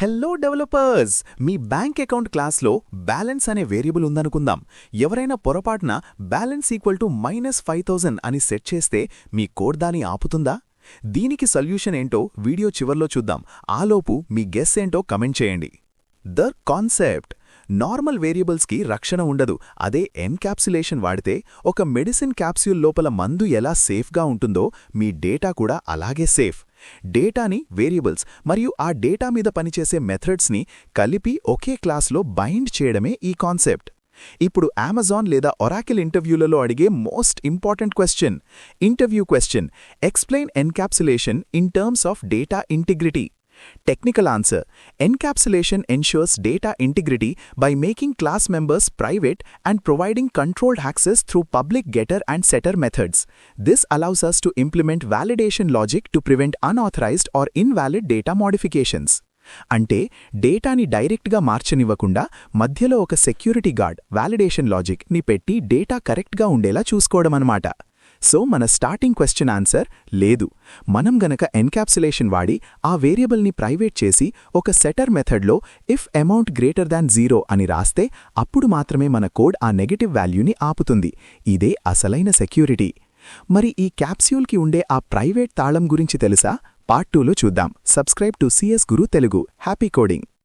Hello developers మీ bank account క్లాస్లో balance అనే వేరియబుల్ ఉందనుకుందాం. ఎవరైనా పొరపాటున balance equal to minus five thousand అని సెట్ చేస్తే మీ కోడ్ దాని ఆపుతుందా? దీనికి సొల్యూషన్ ఏంటో వీడియో చివర్లో చూద్దాం. ఆలోపు మీ గెస్ ఏంటో కమెంట్ చేయండి. The concept. నార్మల్ వేరియబుల్స్కి రక్షణ ఉండదు. అదే ఎన్క్యాప్సులేషన్ వాడితే ఒక మెడిసిన్ క్యాప్స్యూల్ లోపల మందు ఎలా సేఫ్గా ఉంటుందో మీ డేటా కూడా అలాగే సేఫ్. డేటాని వేరియబుల్స్ మరియు ఆ డేటా మీద పనిచేసే మెథడ్స్ని కలిపి ఒకే క్లాస్లో బైండ్ చేయడమే ఈ కాన్సెప్ట్. ఇప్పుడు అమెజాన్ లేదా ఒరాకిల్ ఇంటర్వ్యూలలో అడిగే most important question. Interview question. Explain encapsulation in terms of data integrity. Technical answer Encapsulation ensures data integrity by making class members private and providing controlled access through public getter and setter methods. This allows us to implement validation logic to prevent unauthorized or invalid data modifications. అంటే డేటాని డైరెక్ట్గా మార్చనివ్వకుండా మధ్యలో ఒక security guard validation logic ని పెట్టి data కరెక్ట్గా ఉండేలా చూసుకోవడమన్నమాట so మన స్టార్టింగ్ క్వశ్చన్ ఆన్సర్ లేదు. మనం గనక ఎన్కాప్సులేషన్ వాడి ఆ వేరియబుల్ని ప్రైవేట్ చేసి ఒక సెటర్ మెథడ్లో if amount greater than zero అని రాస్తే అప్పుడు మాత్రమే మన కోడ్ ఆ నెగటివ్ వాల్యూని ఆపుతుంది. ఇదే అసలైన సెక్యూరిటీ మరి ఈ క్యాప్స్యూల్కి ఉండే ఆ ప్రైవేట్ తాళం గురించి తెలుసా? పార్ట్ టూలో చూద్దాం. Subscribe to CS Guru Telugu happy coding